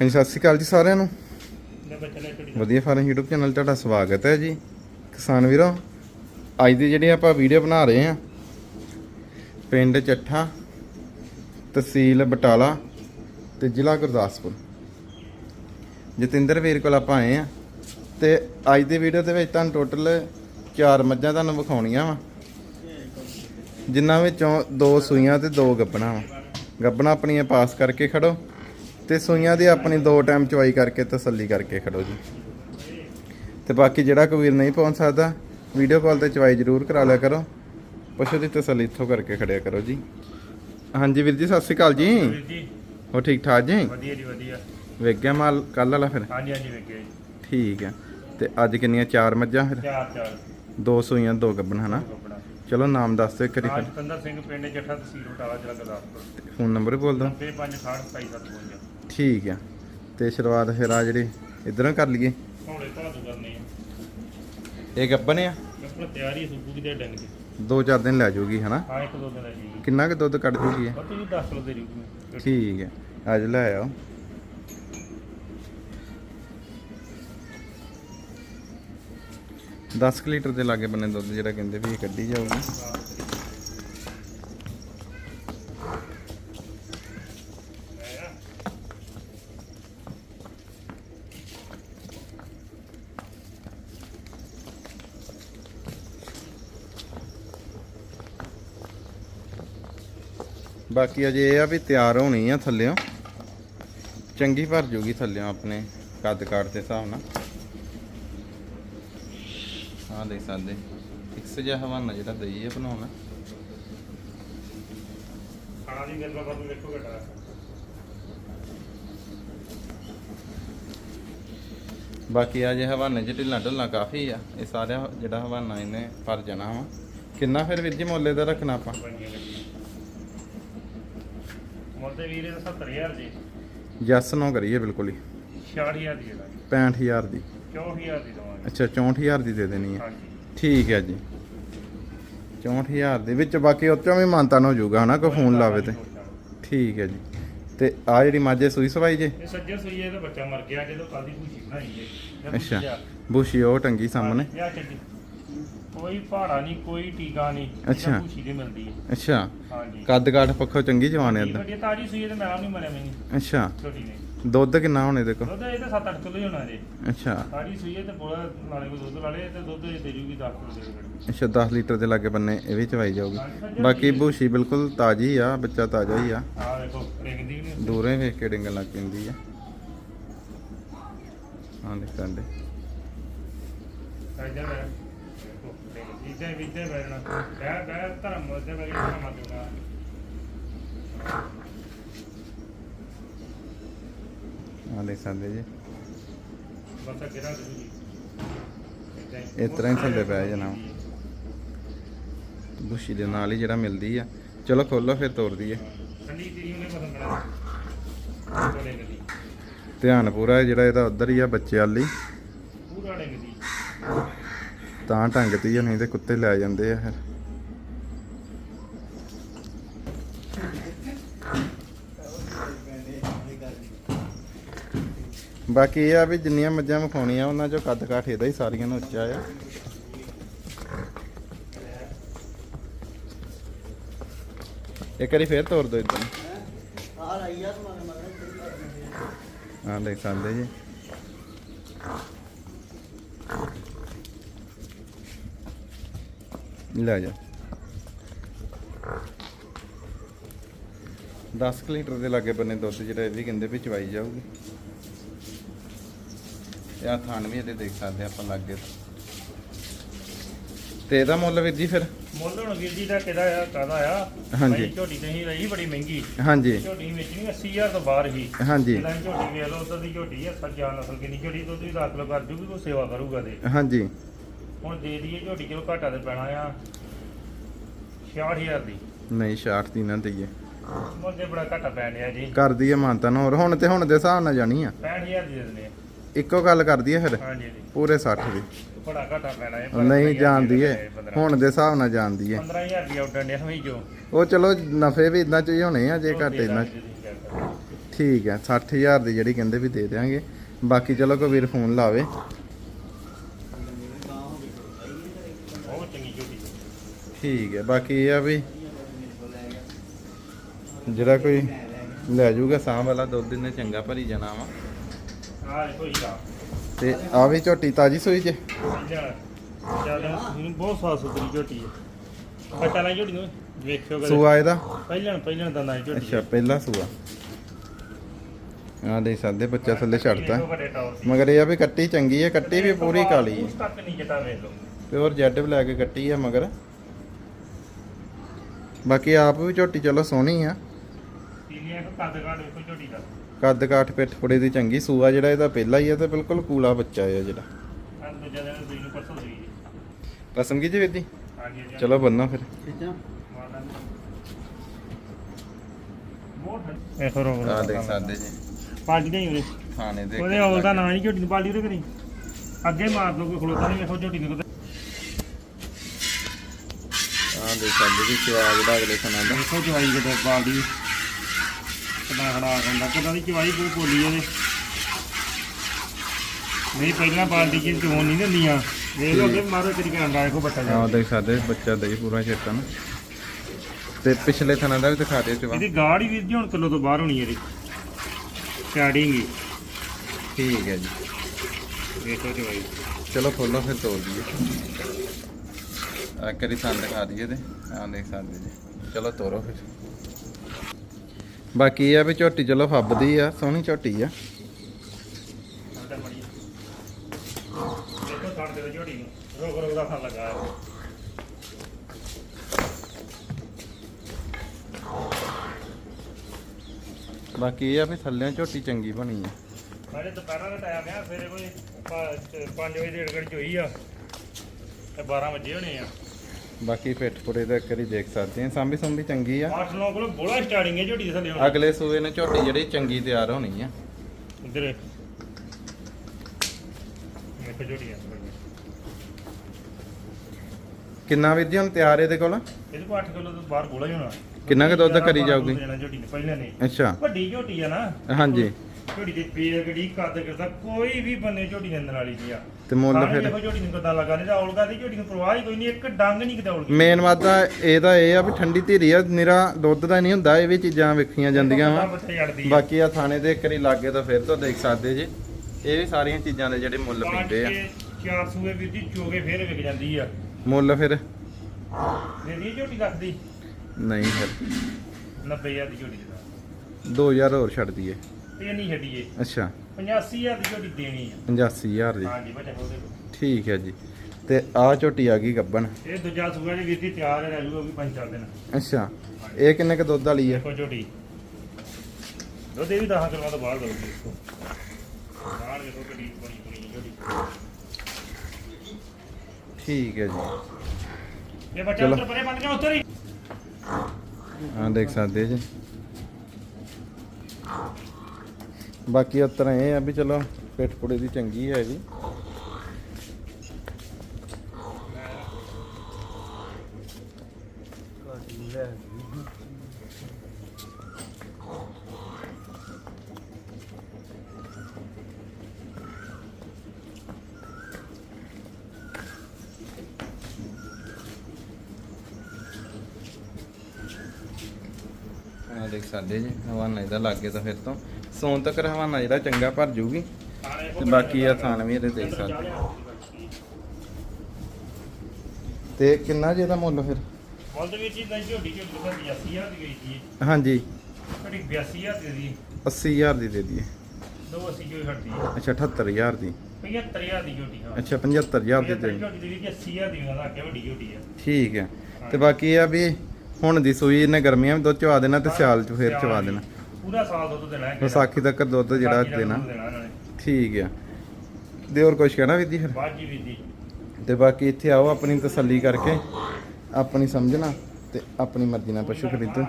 ਹਾਂਜੀ ਸਤਿ ਸ਼੍ਰੀ ਅਕਾਲ ਜੀ ਸਾਰਿਆਂ ਨੂੰ। ਵਧੀਆ ਫਾਰਮ YouTube ਚੈਨਲ ਤੁਹਾਡਾ ਸਵਾਗਤ ਹੈ ਜੀ। ਕਿਸਾਨ ਵੀਰੋ ਅੱਜ ਦੀ ਜਿਹੜੀ ਆਪਾਂ ਵੀਡੀਓ ਬਣਾ ਰਹੇ ਹਾਂ ਪਿੰਡ ਚੱਠਾ ਤਹਿਸੀਲ ਬਟਾਲਾ ਤੇ ਜ਼ਿਲ੍ਹਾ ਗੁਰਦਾਸਪੁਰ। ਜਤਿੰਦਰ ਵੀਰ ਕੋਲ ਆਪਾਂ ਆਏ ਆ ਤੇ ਅੱਜ ਦੀ ਵੀਡੀਓ ਦੇ ਵਿੱਚ ਤੁਹਾਨੂੰ ਟੋਟਲ ਚਾਰ ਮੱਝਾਂ ਤੁਹਾਨੂੰ ਵਿਖਾਉਣੀਆਂ ਵਾ। ਜਿਨ੍ਹਾਂ ਵਿੱਚੋਂ ਦੋ ਸੂਈਆਂ ਤੇ ਦੋ ਗੱਬਣਾ ਵਾ। ਗੱਬਣਾ ਆਪਣੀਆਂ ਪਾਸ ਕਰਕੇ ਖੜੋ। ਤੇ ਸੂਈਆਂ ਦੀ ਆਪਣੀ ਦੋ ਟਾਈਮ ਚਵਾਈ ਕਰਕੇ ਤਸੱਲੀ ਕਰਕੇ ਖੜੋ ਜੀ। ਤੇ ਬਾਕੀ ਜਿਹੜਾ ਕੋਈ ਵੀਰ ਨਹੀਂ ਪਹੁੰਚ ਸਕਦਾ ਵੀਡੀਓ ਕਾਲ ਤੇ ਚਵਾਈ ਜ਼ਰੂਰ ਕਰਾ ਲਿਆ ਕਰੋ। ਪਸ਼ੂ ਦੀ ਤਸੱਲੀ ਇੱਥੋਂ ਕਰਕੇ ਖੜਿਆ ਕਰੋ ਜੀ। ਹਾਂਜੀ ਵੀਰ ਜੀ ਸਤਿ ਸ਼੍ਰੀ ਅਕਾਲ ਜੀ। ਹੋ ਠੀਕ ਠਾਕ ਜੀ? ਵਧੀਆ ਜੀ ਵਧੀਆ। ਵੇਖ ਗਿਆ ਮਾਲ ਕੱਲ ਵਾਲਾ ਫਿਰ? ਹਾਂਜੀ ਹਾਂਜੀ ਵੇਖਿਓ ਜੀ। ਠੀਕ ਹੈ ਤੇ ਅੱਜ ਕਿੰਨੀਆਂ ਚਾਰ ਮੱਝਾਂ ਫਿਰ? ਚਾਰ ਚਾਰ। ਦੋ ਸੂਈਆਂ ਦੋ ਗੱਬਣ ਹਨਾ? ਚਲੋ ਨਾਮ ਦੱਸ ਦਿਓ ਇੱਕ ਵਾਰੀ ਨਾਮ ਫਿਰ। ਜਤਿੰਦਰ ਸਿੰਘ ਪਿੰਡ ਜੱਠਾ ਤਹਿਸੀਲ ਬਟਾਲਾ ਜ਼ਿਲ੍ਹਾ ਗੁਰਦਾਸਪੁਰ। ਫੋਨ ਨੰਬਰ ਬੋਲ 9568275752 ਠੀਕ ਆ। ਤੇ ਸ਼ੁਰੂਆਤ ਫਿਰ ਆ ਜਿਹੜੀ ਇਧਰੋਂ ਕਰ ਲਈਏ। ਹੌਲੇ ਭਾਦੂ ਕਰਨੇ ਆ। ਇਹ ਗੱਬਣ ਆ? ਕੱਪੜਾ ਤਿਆਰੀ ਸੁੱਕੂ ਕਿਤੇ ਡੰਗ ਜੀ ਦੋ ਚਾਰ ਦਿਨ ਲੈ ਜਾਊਗੀ ਹਨਾ? ਹਾਂ ਇੱਕ ਦੋ ਦਿਨ ਦਾ ਜੀ ਕਿੰਨਾ ਕੁ ਦੁੱਧ ਕੱਢ ਜੂਗੀ ਇਹ? ਪਤਾ ਜੀ 10 ਕਿਲੋ ਦੇ ਰਹੀ ਠੀਕ ਹੈ ਅੱਜ ਲੈ ਆਓ। ਦਸ ਕੁ ਲੀਟਰ ਦੇ ਲਾਗੇ ਬੰਨੇ ਦੁੱਧ ਜਿਹੜਾ ਕਹਿੰਦੇ ਵੀ ਇਹ ਕੱਢੀ ਜਾਊਗੀ। ਬਾਕੀ ਅਜੇ ਇਹ ਆ ਵੀ ਤਿਆਰ ਹੋਣੀ ਆ ਥੱਲਿਓਂ। ਚੰਗੀ ਭਰ ਜੂਗੀ ਥੱਲਿਓਂ ਆਪਣੇ ਕੱਦ ਕਾਠ ਦੇ ਹਿਸਾਬ ਨਾਲ। ਆਹ ਦੇਖ ਸਕਦੇ। ਫਿਕਸ ਜਿਹਾ ਹਵਾਨਾ ਜਿਹੜਾ ਦਈ ਹੈ ਬਣਾਉਣਾ। ਖਾਣਾ ਦੀ ਗੱਲ ਬਾਬਾ ਨੂੰ ਵੇਖੋ ਘਟਾ ਬਾਕੀ ਆ ਜੇ ਹਵਾਨੇ ਚ ਢਿੱਲਾਂ ਢੁੱਲਾਂ ਕਾਫੀ ਆ। ਇਹ ਸਾਰਾ ਜਿਹੜਾ ਹਵਾਨਾ ਇਹਨੇ ਭਰ ਜਾਣਾ ਵਾ। ਕਿੰਨਾ ਫਿਰ ਵੀਰ ਜੀ ਮੁੱਲੇ ਦਾ ਰੱਖਣਾ ਆਪਾਂ? ਮੁੱਲ ਤੇ ਵੀਰੇ ਦਾ 70000 ਜੀ ਜੈਸ ਨੋ ਕਰੀਏ ਬਿਲਕੁਲ ਹੀ। 66000 ਦੀ ਹੈ 65000 ਦੀ। 64000 ਦੀ ਦਵਾਂਗੇ। ਅੱਛਾ 64000 ਦੀ ਦੇ ਦੇਣੀ ਹੈ। ਹਾਂਜੀ। ਠੀਕ ਹੈ ਜੀ। 64000 ਦੇ ਵਿੱਚ ਬਾਕੀ ਉੱਚੋਂ ਵੀ ਮਾਨਤਾਨ ਹੋ ਜਾਊਗਾ ਹਨਾ ਕੋਈ ਫੋਨ ਲਾਵੇ ਤੇ। ਠੀਕ ਹੈ ਜੀ। ਤੇ ਆ ਜਿਹੜੀ ਮਾਝੇ ਸੂਈ ਸਵਾਈ ਜੇ? ਇਹ ਸੱਜੇ ਸੂਈਏ ਦਾ ਬੱਚਾ ਮਰ ਗਿਆ ਜਦੋਂ ਕੱਲ ਦੀ ਭੂਸ਼ੀ ਬਣਾਈ ਹੈ। ਜਾਂ ਅੱਛਾ। ਬੂਸ਼ੀ ਉਹ ਟੰਗੀ ਸਾਹਮਣੇ। ਚੱਲੀ। ਕੋਈ ਪਹਾੜਾ ਨਹੀਂ ਕੋਈ ਟੀਕਾ ਨਹੀਂ ਅੱਛਾ। ਭੂਸ਼ੀ ਦੀ ਮਿਲਦੀ ਹੈ। ਅੱਛਾ। ਹਾਂਜੀ। ਕੱਦ ਕਾਠ ਪੱਖੋਂ ਚੰਗੀ ਜਵਾਨ ਹੈ ਇਹ ਵੱਡੀ ਤਾਜੀ ਸੂਈਏ ਤੇ ਮੈਂ ਨਹੀਂ ਮਰਿਆ ਮੈਨੂੰ। ਅੱਛਾ। ਛੋਟੀ ਨੇ। ਦੁੱਧ ਕਿੰਨਾ ਹੋਣੇ ਦੇਖੋ ਦੁੱਧ ਇਹ ਤਾਂ 7-8 ਕਿਲੋ ਹੀ ਹੋਣਾ ਜੇ ਅੱਛਾ। ਤਾਜੀ ਸੂਈਏ ਤੇ ਪੂਰਾ ਨਾਲੇ ਕੋ ਦੁੱਧ ਵਾਲੇ ਤੇ ਦੁੱਧ ਇਹ ਦੇ ਜੂਗੀ 10 ਕਿਲੋ ਦੇ ਦੇਣੀ। ਅੱਛਾ 10 ਲੀਟਰ ਦੇ ਲਾਗੇ ਬੰਨੇ ਇਹ ਵੀ ਚਵਾਈ ਜਾਊਗੀ। ਬਾਕੀ ਬੂਸ਼ੀ ਬਿਲਕੁਲ ਤਾਜੀ ਆ ਬੱਚਾ ਤਾਜ਼ਾ ਹੀ ਆ। ਆਹ ਦੇਖੋ ਰਿੰਗਦੀ ਵੀ ਨਹੀਂ ਦੂਰੇ ਵੇਖ ਕੇ ਡਿੰਗਣ ਲੱਗ ਪੈਂਦੀ ਆ। ਹਾਂ ਦੇਖ ਸਕਦੇ ਸਾਈਡਾਂ ਦਾ ਦੇਖੋ ਇਦਾਂ ਵੀ ਇਦਾਂ ਬੈਠਣਾ ਬੈ ਬੈ ਧਰਮ ਦੇਖ ਸਕਦੇ ਜੀ। ਬਸ ਅੱਗੇ ਦੂਜੀ ਇਸ ਤਰ੍ਹਾਂ ਹੀ ਥੱਲੇ ਪੈ ਜਾਣਾ। ਬੂਸ਼ੀ ਦੇ ਨਾਲ ਹੀ ਜਿਹੜਾ ਮਿਲਦੀ ਆ। ਚਲੋ ਖੋਲੋ ਫਿਰ ਤੋੜ ਦਈਏ ਧਿਆਨ ਪੂਰਾ ਜਿਹੜਾ ਇਹਦਾ ਉਧਰ ਹੀ ਆ ਬੱਚੇ ਵਾਲੀ। ਪੂਰਾ ਡਿੰਗਦੀ ਤਾਂ ਟੰਗਤੀ ਆ, ਨਹੀਂ ਤੇ ਕੁੱਤੇ ਲੈ ਜਾਂਦੇ ਆ ਫਿਰ। ਬਾਕੀ ਇਹ ਆ ਵੀ ਜਿੰਨੀਆਂ ਮੱਝਾਂ ਵਿਖਾਉਣੀਆਂ, ਉਹਨਾਂ ਚੋਂ ਕੱਦ ਕਾਠ ਇਹਦਾ ਹੀ ਸਾਰੀਆਂ ਨੂੰ ਉੱਚਾ ਆ। ਇੱਕ ਵਾਰੀ ਫੇਰ ਤੋੜ ਦੋ ਇਦਾਂ ਹਾਂ ਦੇਖ ਸਕਦੇ ਜੀ। ਲੈ ਜਾ। 10 ਕੁ ਲੀਟਰ ਦੇ ਲਾਗੇ ਬੰਨੇ ਦੁੱਧ ਜਿਹੜਾ ਇਹ ਵੀ ਕਹਿੰਦੇ ਵੀ ਚਵਾਈ ਜਾਊਗੀ। ਇਹ ਆ ਥਾਣ ਵੀ ਇਹਦੇ ਦੇਖ ਸਕਦੇ ਆਪਾਂ ਲਾਗੇ ਤੇ। ਇਹਦਾ ਮੁੱਲ ਵੀਰ ਜੀ ਫਿਰ? ਮੁੱਲ ਹੁਣ ਵੀਰ ਜੀ ਦਾ ਕਿਹਦਾ ਆ ਕਾਦਾ ਆ? ਹਾਂਜੀ। ਝੋਟੀ ਨਹੀਂ ਰਹੀ ਬੜੀ ਮਹਿੰਗੀ। ਹਾਂਜੀ। ਝੋਟੀ ਵਿੱਚ ਨਹੀਂ 80000 ਤੋਂ ਬਾਹਰ ਹੀ। ਹਾਂਜੀ। ਇਹਨਾਂ ਦੀ ਝੋਟੀ ਵੇਖ ਲਓ ਉਧਰ ਦੀ ਝੋਟੀ ਆ ਸੱਜਾ ਨਸਲ ਕਿੰਨੀ ਝੋਟੀ ਦੁੱਧ ਵੀ ਦਾਖਲ ਕਰ ਜੂਗੀ ਕੋਈ ਸੇਵਾ ਕਰੂਗਾ ਤੇ। ਹਾਂਜੀ। ਹੁਣ ਦੇ ਦਈਏ ਝੋਟੀ ਚਲੋ ਘਾਟਾ ਤੇ ਪੈਣਾ ਆ 66000 ਦੀ। ਨਹੀਂ 60 ਦੀ ਨਾ ਦਈਏ। ਤੇ ਬੜਾ ਘਾਟਾ ਪੈਣ ਡਿਆ ਜੀ। ਕਰ ਦਈਏ ਮਾਨਤਾ ਨੂੰ ਹੋਰ ਹੁਣ ਤੇ ਹੁਣ ਦੇ ਹਿਸਾਬ ਨਾਲ ਜਾਣੀ ਆ। 65000 ਦੀ ਦੇ ਦਿੰਦੇ ਆ। ਇੱਕੋ ਗੱਲ ਕਰ ਦਈਏ ਫਿਰ? ਹਾਂਜੀ ਜੀ ਪੂਰੇ 60 ਦੀ। ਬੜਾ ਘਾਟਾ ਪੈਣਾ ਹੈ ਨਹੀਂ ਜਾਣਦੀ ਏ ਹੁਣ ਦੇ ਹਿਸਾਬ ਨਾਲ ਜਾਣਦੀ ਏ 15000 ਦੀ ਆਉਟਰ ਡਿਆ ਹੋਈ ਜੋ। ਉਹ ਚਲੋ ਨਫੇ ਵੀ ਇਦਾਂ ਚ ਹੀ ਹੋਣੇ ਆ ਜੇ ਘੱਟ ਇਦਾਂ ਠੀਕ ਹੈ 60000 ਦੀ ਜਿਹੜੀ ਕਹਿੰਦੇ ਵੀ ਦੇ ਦੇਵਾਂਗੇ ਬਾਕੀ ਚਲੋ ਕੋਈ ਵੀਰ ਫੋਨ ਲਾਵੇ ਬਹੁਤ ਚੰਗੀ ਝੋਟੀ ਠੀਕ ਹੈ ਬਾਕੀ ਇਹ ਆ ਵੀ ਜਿਹੜਾ ਕੋਈ ਲੈ ਜਾਊਗਾ ਸਾਂਭ ਵਾਲਾ ਦੁੱਧ ਇਹਨੇ ਚੰਗਾ ਭਰੀ ਜਾਣਾ ਵਾ। ਆ ਦੇਖੋ ਹੀਰਾ ਤੇ ਆ ਵੀ ਝੋਟੀ ਤਾਜੀ ਸੂਈ ਜੇ? ਜ਼ਿਆਦਾ ਇਹਨੂੰ ਬਹੁਤ ਸਾਫ਼ ਸੁਥਰੀ ਝੋਟੀ ਹੈ ਪਤਾ ਲੱਗ ਝੋਟੀ ਨੂੰ? ਵੇਖਿਓ ਕਦੇ। ਸੂਆ ਇਹਦਾ? ਪਹਿਲਾਂ ਪਹਿਲਾਂ ਦੰਦਾਂ ਦੀ ਝੋਟੀ ਅੱਛਾ ਪਹਿਲਾ ਸੂਆ। ਆ ਦੇ ਸਾਦੇ ਬੱਚਾ ਥੱਲੇ ਛੱਡਤਾ। ਵੇਖੋ ਵੱਡੇ ਟੌਰ ਦੀ ਮਗਰ ਇਹ ਆ ਵੀ ਕੱਟੀ ਚੰਗੀ ਹੈ ਕੱਟੀ ਵੀ ਪੂਰੀ ਕਾਲੀ ਹੈ ਪਿਓਰ ਜੈਡ ਵੀ ਲੈ ਕੇ ਕੱਟੀ ਆ ਮਗਰ। ਬਾਕੀ ਆਪ ਵੀ ਝੋਟੀ ਚਲੋ ਸੋਹਣੀ ਆ। ਪੀਲੀਆਂ ਕੋ ਕੱਦ ਕਾਟ ਵੇਖੋ ਝੋਟੀ ਦਾ। ਕੱਦ ਕਾਠ ਪਿੱਠ ਪੁੜੇ ਦੀ ਚੰਗੀ ਸੂਆ ਜਿਹੜਾ ਇਹਦਾ ਪਹਿਲਾ ਹੀ ਆ ਤੇ ਬਿਲਕੁਲ ਕੂਲਾ ਬੱਚਾ ਹੈ ਜਿਹੜਾ। ਦੂਜਾ ਦਿਨ ਨੂੰ ਪਰਸੋਂ ਕੀ ਜੀ ਵੀਰ ਜੀ ਹਾਂਜੀ ਹਾਂਜੀ। ਚਲੋ ਬੰਨੋ ਫਿਰ। ਵੇਖੋ ਰੋ ਆ ਦੇਖ ਸਕਦੇ ਜੀ। ਪਾਲਟੀ ਨਹੀਂ ਉਹਨੇ ਥਾਣੇ ਦੇ ਉਹਦੇ ਔਲ ਦਾ ਨਾਂ ਨਹੀਂ ਝੋਟੀ ਨੂੰ ਪਾਲਟੀ ਉਹਦੇ ਕਰੀ ਅੱਗੇ ਮਾਰ ਦੋ ਕੋਈ ਖਲੋਤਾ ਨਹੀਂ ਵੇਖੋ ਝੋਟੀ ਨੂੰ ਕਿਤੇ ਆ ਦੇਖ ਸਕਦੇ ਜੀ ਕਿਆ ਜਿਹੜਾ ਅਗਲੇ ਖਾਣਾ ਦਾ। ਵੇਖੋ ਚਵਾਈ ਕਿਤੇ ਪਾਲਟੀ ਕਿਦਾਂ ਖੜਾ ਕਰਦਾ ਕਿਦਾਂ ਦੀ ਚਵਾਈ ਕੋਈ ਬੋਲੀ ਉਹਦੇ। ਨਹੀਂ ਪਹਿਲਾਂ ਪਾਲਟੀ ਚ ਚੋਣ ਨਹੀਂ ਦਿੰਦੀਆਂ। ਵੇਖ ਲਓ ਅੱਗੇ ਮਾਰੋ ਤੇਰੀ ਕਹਿੰਦਾ ਵੇਖੋ ਬੱਟਾ ਜਾ ਆ ਦੇਖ ਸਕਦੇ ਬੱਚਾ ਦਈ ਪੂਰਾ ਚੇਤਨ ਤੇ ਪਿਛਲੇ ਥਾਣਾ ਦਾ ਵੀ ਦਿਖਾ ਦਿਓ ਚਵਾ ਇਹਦੀ ਗਾੜ ਹੀ ਵੀਰ ਜੀ ਹੁਣ ਕਿਲੋ ਤੋਂ ਬਾਹਰ ਹੋਣੀ ਇਹਦੀ। ਸਟਾਰਟਿੰਗ ਹੀ। ਠੀਕ ਹੈ ਜੀ। ਵੇਖੋ ਚਵਾਈ ਚਲੋ ਖੋਲੋ ਫਿਰ ਤੋੜ ਦਈਏ। ਆ ਕਰੀ ਸੰਦ ਦਿਖਾ ਦਈਏ ਤੇ ਆ ਦੇਖ ਸਕਦੇ ਜੀ। ਚਲੋ ਤੋਰੋ ਫਿਰ। ਬਾਕੀ ਇਹ ਆ ਵੀ ਝੋਟੀ ਚਲੋ ਫੱਬਦੀ ਆ ਸੋਹਣੀ ਝੋਟੀ ਆ। ਅੰਦਰ ਮੜੀ ਦੇਖੋ ਥਣ ਦੇ ਝੋਟੀ ਨੂੰ ਰੋਕ ਰੋਕ ਦਾ ਥਣ ਲੱਗਾ ਹੈ ਬਾਕੀ ਇਹ ਆ ਵੀ ਥੱਲੇ ਝੋਟੀ ਚੰਗੀ ਬਣੀ ਆ। ਮੇਰੇ ਦੁਪਹਿਰਾਂ ਦਾ ਟਾਈਮ ਆ ਸਵੇਰੇ ਕੋਈ 5 ਵਜੇ ਏੜਗੜ ਚ ਹੋਈ ਆ ਤੇ 12 ਵਜੇ ਹੋਣੇ ਆ। ਬਾਕੀ ਪਿੱਠ ਪੁੜੇ ਦਾ ਕਰੀ ਦੇਖ ਸਕਦੇ ਆ ਸਾਂਭੀ ਸੰਭੀ ਚੰਗੀ ਆ। 8-9 ਕਿਲੋ ਬੋਲਾ ਸਟਾਰਟਿੰਗ ਹੈ ਝੋਟੀ ਦੇ ਥੱਲੇ ਹੁਣ। ਅਗਲੇ ਸੂਏ ਨੇ ਝੋਟੀ ਜਿਹੜੀ ਚੰਗੀ ਤਿਆਰ ਹੋਣੀ ਆ। ਇੱਧਰ ਵੇਖੋ। ਝੋਟੀ ਆ। ਕਿੰਨਾ ਵੀਰ ਜੀ ਹੁਣ ਤਿਆਰ ਇਹਦੇ ਕੋਲ? ਇਹਦੇ ਕੋ 8 ਕਿਲੋ ਤੋਂ ਬਾਹਰ ਬੋਲਾ ਹੀ ਹੋਣਾ। ਕਿੰਨਾ ਕੁ ਦੁੱਧ ਕਰੀ ਜਾਊਗੀ? ਪਹਿਲਾਂ ਨਹੀਂ। ਅੱਛਾ। ਵੱਡੀ ਝੋਟੀ ਆ ਨਾ। ਹਾਂਜੀ। ਝੋਟੀ ਦੇ ਪੇੜ ਗੜੀ ਕੱਦ ਕਰਦਾ ਕੋਈ ਵੀ ਬੰਨੇ ਝੋਟੀ ਦੇ ਅੰਦਰ ਵਾਲੀ ਨਹੀਂ ਆ। ਤੇ ਮੁੱਲ ਫਿਰ ਦੇਖੋ ਝੋਟੀ ਨੂੰ ਕਿੱਦਾਂ ਲੱਗਾ ਨਹੀਂ ਤਾਂ ਔਲਗਾ ਦੀ ਝੋਟੀ ਨੂੰ ਪਰਵਾਹ ਹੀ ਕੋਈ ਨਹੀਂ ਇੱਕ ਡੰਗ ਨਹੀਂ ਕਿਤੇ ਔਲਗੀ। ਮੇਨ ਵਾਦਾ ਇਹਦਾ ਇਹ ਆ ਵੀ ਠੰਡੀ ਧੀਰੀ ਆ ਨਿਰਾ ਦੁੱਧ ਦਾ ਨਹੀਂ ਹੁੰਦਾ ਇਹ ਵੀ ਚੀਜ਼ਾਂ ਵੇਖੀਆਂ ਜਾਂਦੀਆਂ ਵਾ। ਬਾਕੀ ਆ ਥਾਣੇ ਦੇ ਇੱਕ ਵਾਰੀ ਲਾਗੇ ਤਾਂ ਫਿਰ ਤੋਂ ਦੇਖ ਸਕਦੇ ਜੀ। ਇਹ ਵੀ ਸਾਰੀਆਂ ਚੀਜ਼ਾਂ ਦੇ ਜਿਹੜੇ ਮੁੱਲ ਪੈਂਦੇ ਆ। 400 ਵੀਰ ਜੀ ਚੋਗੇ ਫੇਰ ਵਿਕ ਜਾਂਦੀ ਆ। ਮੁੱਲ ਫਿਰ? ਦੇ ਦੀ ਝੋਟੀ ਦੱਸਦੀ ਨਹੀਂ ਫਿਰ। 90000 ਦੀ ਝੋਟੀ ਦਾ 2000 ਹੋਰ ਛੱਡ ਦਈਏ। ਤੇ ਨਹੀਂ ਛੱਡੀਏ। ਅੱਛਾ। 85000 ਦੀ ਝੋਟੀ ਦੇਣੀ ਆ। 85000 ਦੀ। ਹਾਂਜੀ ਬੱਚੇ। ਠੀਕ ਹੈ ਜੀ। ਤੇ ਆ ਝੋਟੀ ਆ ਗਈ ਗੱਬਣ। ਇਹ ਦੂਜਾ ਸੂਆ ਜੀ ਵੀਰ ਜੀ ਤਿਆਰ ਹੈ ਰਹਿ ਵੀ ਪੰਜ ਚਾਰ ਦਿਨ। ਅੱਛਾ ਇਹ ਕਿੰਨੇ ਕ ਦੁੱਧ ਵਾਲੀ ਹੈ ਦੇਖੋ ਝੋਟੀ। ਦੁੱਧ ਇਹ ਵੀ 10 ਕਿਲੋ ਤੋਂ ਬਾਹਰ ਦਊਗੀ ਇਸਕੋ ਨਾਲ ਦੇਖੋ ਕਿੰਨੀ ਬਣੀ ਬਣੀ ਝੋਟੀ। ਠੀਕ ਹੈ ਜੀ। ਇਹ ਬੱਚਾ ਚਲੋ। ਉੱਤਰ ਪਰੇ ਬਣ ਗਿਆ ਉੱਤਰ ਹੀ। ਆ ਦੇਖ ਸਕਦੇ ਜੀ। ਬਾਕੀ ਉਸ ਤਰ੍ਹਾਂ ਇਹ ਆ ਵੀ ਚਲੋ, ਪਿੱਠ ਪੁੜੇ ਦੀ ਚੰਗੀ ਹੈ ਜੀ ਆ ਦੇਖ ਸਕਦੇ ਜੀ ਹਵਾਨਾ ਇਹਦਾ ਲੱਗੇ ਤਾਂ ਫਿਰ ਤੋਂ। ਸੌਣ ਤੱਕ ਹਵਾਨਾ ਜਿਹੜਾ ਚੰਗਾ ਭਰ ਜੂਗੀ। ਤੇ ਬਾਕੀ ਆ ਥਾਨ ਵੀ ਇਹਦੇ ਦੇਖ ਸਕਦੇ ਤੇ ਕਿੰਨਾ ਜੀ ਇਹਦਾ ਮੁੱਲ ਫਿਰ? ਮੁੱਲ ਦੇ ਵਿੱਚ ਇਦਾਂ ਝੋਟੀ ਝੋਟੀ ਤੋਂ 80000 ਦੀ ਗਈ ਸੀ ਹਾਂਜੀ। ਘੜੀ 82000 ਦੀ ਦੀ 80000 ਦੀ ਦੇ ਦਈਏ। ਦੋ ਅਸੀਂ ਜੋ ਛੱਡਦੀ ਹੈ ਅੱਛਾ 78000 ਦੀ। 75000 ਦੀ ਝੋਟੀ ਹਾਂ। ਅੱਛਾ 75000 ਦੀ ਦੇ ਝੋਟੀ ਦੇ ਵਿੱਚ 80000 ਦੀ ਦਾ ਵੱਡੀ ਝੋਟੀ ਆ। ਠੀਕ ਹੈ। ਤੇ ਬਾਕੀ ਆ ਵੀ ਹੁਣ ਦੀ ਸੂਈ ਇਹਨੇ ਗਰਮੀਆਂ ਵਿੱਚ ਦੁੱਧ ਚਵਾ ਦੇਣਾ ਤੇ ਸਿਆਲ ਚ ਫਿਰ ਚਵਾ ਦੇਣਾ। ਪੂਰਾ ਸਾਲ ਦੁੱਧ ਦੇਣਾ ਹੈ ਵਿਸਾਖੀ ਤੱਕ ਦੁੱਧ ਜਿਹੜਾ ਵਿਸਾਖੀ ਦੇਣਾ। ਦੁੱਧ ਦੇਣਾ ਇਹਨਾਂ ਨੇ। ਠੀਕ ਆ। ਦੇ ਹੋਰ ਕੁਝ ਕਹਿਣਾ ਵੀਰ ਜੀ ਫਿਰ? ਬਾਜੀ ਵੀ ਦੀ ਤੇ ਬਾਕੀ ਇੱਥੇ ਆਓ ਆਪਣੀ ਤਸੱਲੀ ਕਰਕੇ ਆਪਣੀ ਸਮਝਣਾ ਤੇ ਆਪਣੀ ਮਰਜ਼ੀ ਨਾਲ ਪਸ਼ੂ ਖਰੀਦੋ।